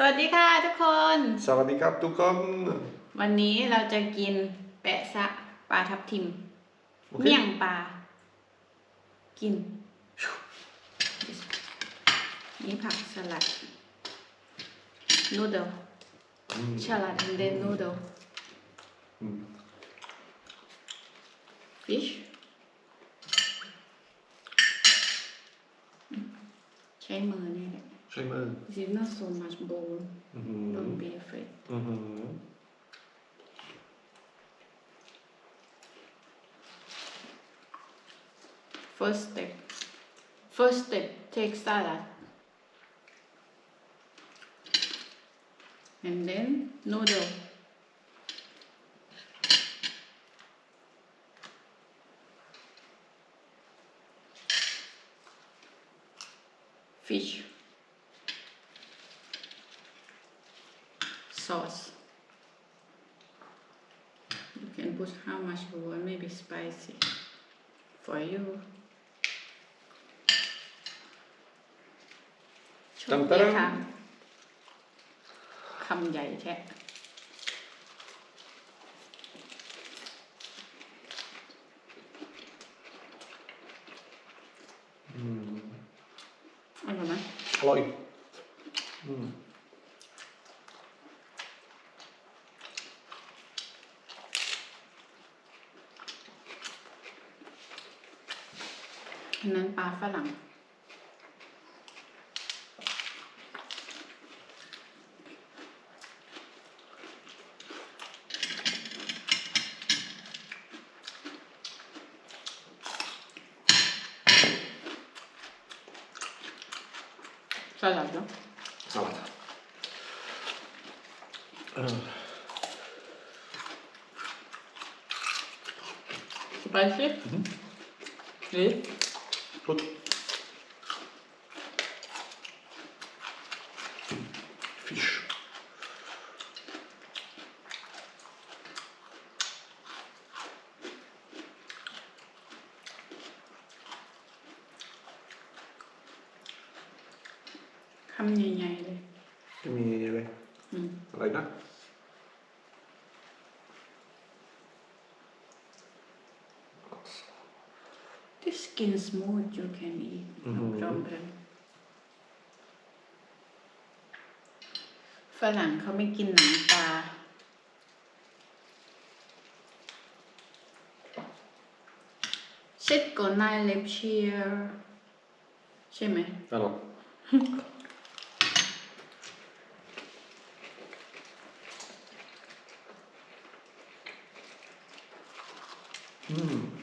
สวัสดีค่ะทุกคน สวัสดีครับทุกคน วันนี้เราจะกินแปะซะปลาทับทิมโอเคเมี่ยงปลา กิน นี่ผักสลัด นูเดิลอืมสลัด and then noodle อืม fish ใช้มือนี่แหละ Przejmę. not so much bone, Mhm. Don't be afraid. Mm-hmm. First step. First step, take salad. And then noodle. fish. sauce. You can put how much you want maybe spicy. For you. Mm. Hello. Mm. ปลาฝรั่ง สลัดเนาะ สลัดเออ spicy หรื Hút. Fish. Hâm nhầy nhầy đi. Hâm nhầy nhầy đi. Ừ. Lấy đó. Skin smooth you can eat no Mhm. problem ฝรั่งเขาไม่กินหนังปลาเช็ดก่อนนายเล็บเชียร์ใช่ไหมอะเนาะอืม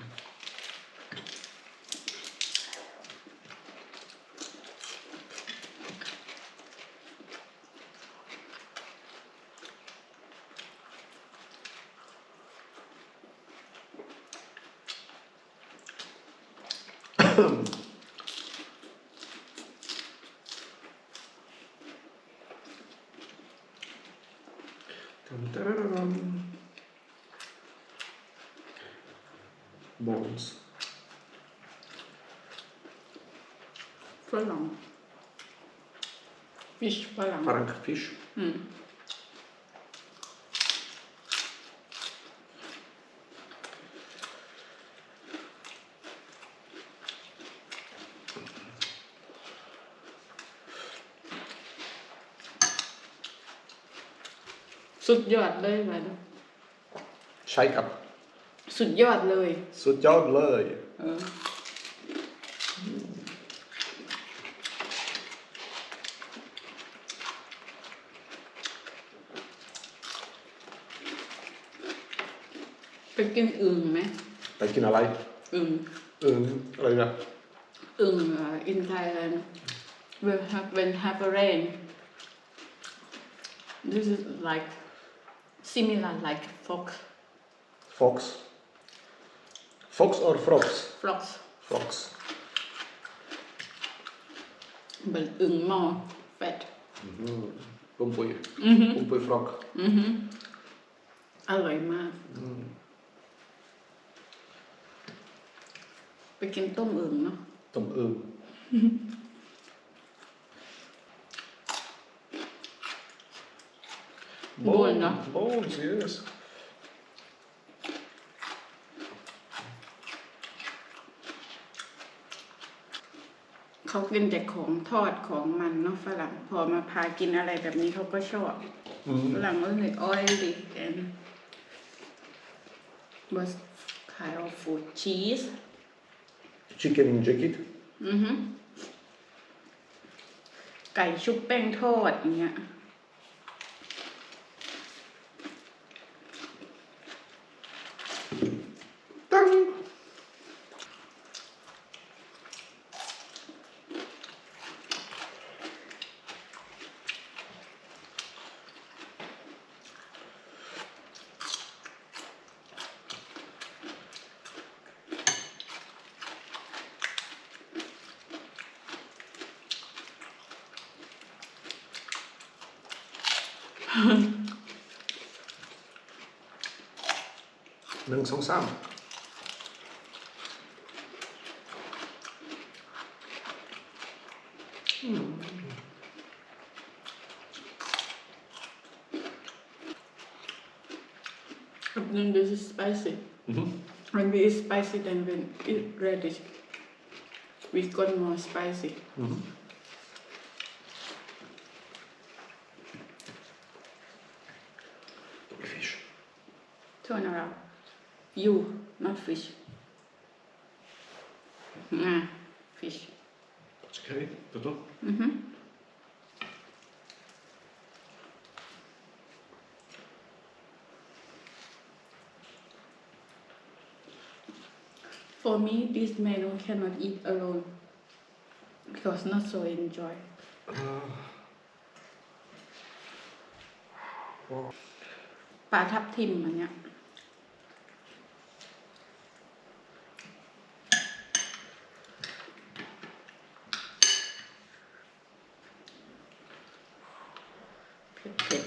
Bones. Falang. Fish Falang. Parang fish. Mm. สุดยอดเลยมันใช่ครับ สุดยอดเลย สุดยอดเลย เออไปกินอึ่งไหมไปกินอะไรอึ่งอึ่งอะไรนะอึ่งอะ in Thailand when have when have a rain this is like similar like fox fox fox or frogs fox fox เหมือนอึ่งหม้อ fat ปุ้มปุยปุ้มปุย frog อือหืออร่อยมาก ไปกินต้มอึ่งเนาะต้มอึ่ง Bone, no? Bones, yes. เขากินแต่ของทอดของมันเนาะฝรั่งพอมาพากินอะไรแบบนี้เขาก็ชอบ Mm. ฝรั่งก็เลย oily and was kind of food cheese Chicken jacket. อือฮึไก่ชุบแป้งทอดอย่างเงี้ย I think this is spicy Mm-hmm. when we eat spicy then when eat radish we got more spicy Mm-hmm. turn around you not fish nah fish Poczekaj, to to? Mhm. For me, this menu cannot eat alone because not so enjoy. Uh, wow. ปลาทับทิมอันเนี้ย Okay.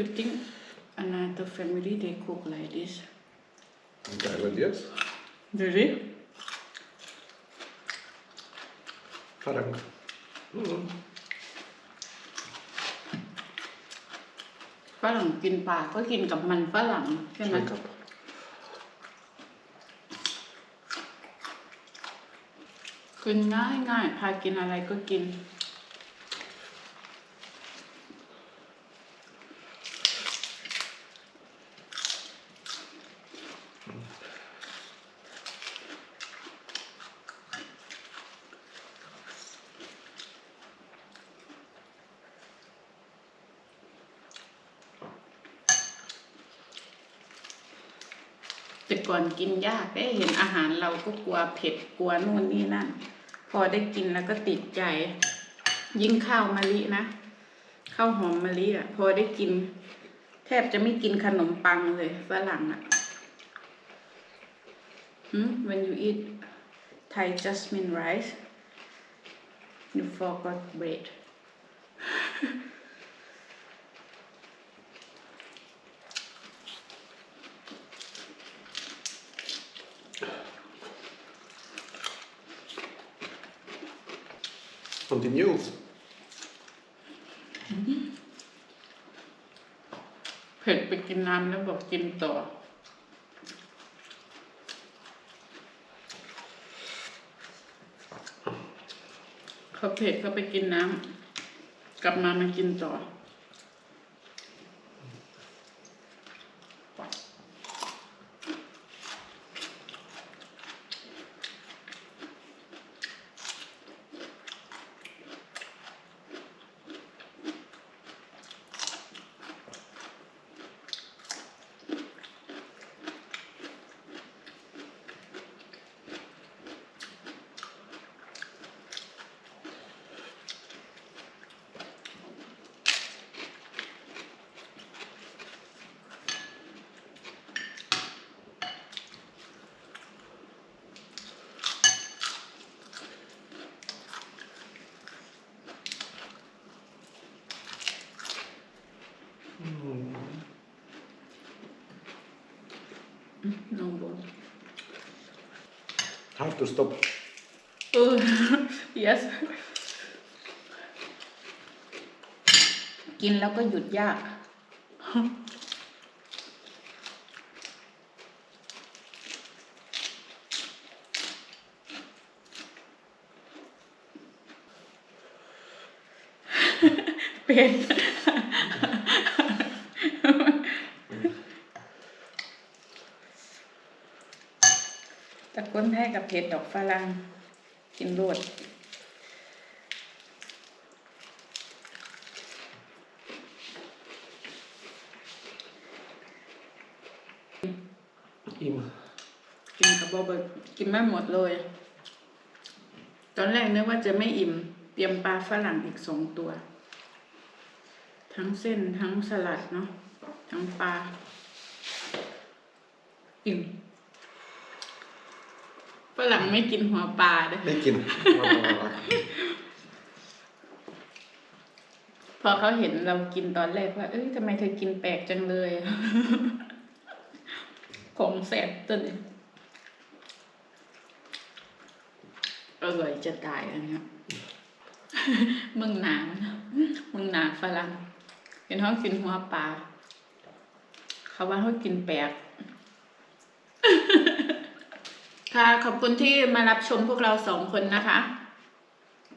You think another family they cook like this? In Thailand, yes. Really? Farang. Mm. ฝรั่งกินปลาก็กินกับมันฝรั่งใช่ไหมใช่ครับกินง่ายง่ายพากินอะไรก็กิน ก่อนกินยากได้เห็นอาหารเราก็กลัวเผ็ดกลัวนู่นนี่นั่น พอได้กินแล้วก็ติดใจ ยิ่งข้าวมะลินะข้าวหอมมะลิอะ พอได้กิน แทบจะไม่กินขนมปังเลยฝรั่งอะหืม when you eat Thai jasmine rice you forgot bread Continue. เผ็ดไปกินน้ำแล้วบอกกินต่อ เขาเผ็ดก็ไปกินน้ำกลับมามากินต่อ น้องบน Hard to stop. เออ yes กินแล้วก็หยุดยาก เป็น แต่คนไทยกับเผ็ดดอกฝรั่งกินรวด Im. กินกับบอบกินไม่หมดเลย ตอนแรกนึกว่าจะไม่อิ่ม เตรียมปลาฝรั่งอีกสองตัว ทั้งเส้นทั้งสลัดเนาะทั้งปลาอิ่ม ฝรั่งไม่กินหัวปลาเด้อ Vilken? พอเขาเห็นเรากินตอนแรกว่า เอ้ยทำไมเธอกินแปลกจังเลย ของแสบตัวนี้อร่อยจะตายอันเนี้ยมึงหนามันนะมึงหนาฝรั่งเห็นเขากินหัวปลาเขาว่าเขากินแปลก ค่ะขอบคุณที่มารับชมพวกเราสองคนนะคะ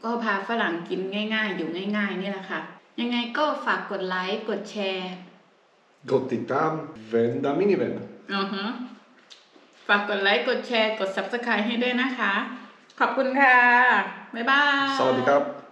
ก็พาฝรั่งกินง่าย ๆ อยู่ง่าย ๆ นี่แหละค่ะ ยังไงก็ฝากกดไลค์กดแชร์ Gott i tam, vända minivän. อือฮะฝากกดไลค์กดแชร์กด subscribe ให้ด้วยนะคะ ขอบคุณค่ะ บ๊ายบาย Sawadee krap.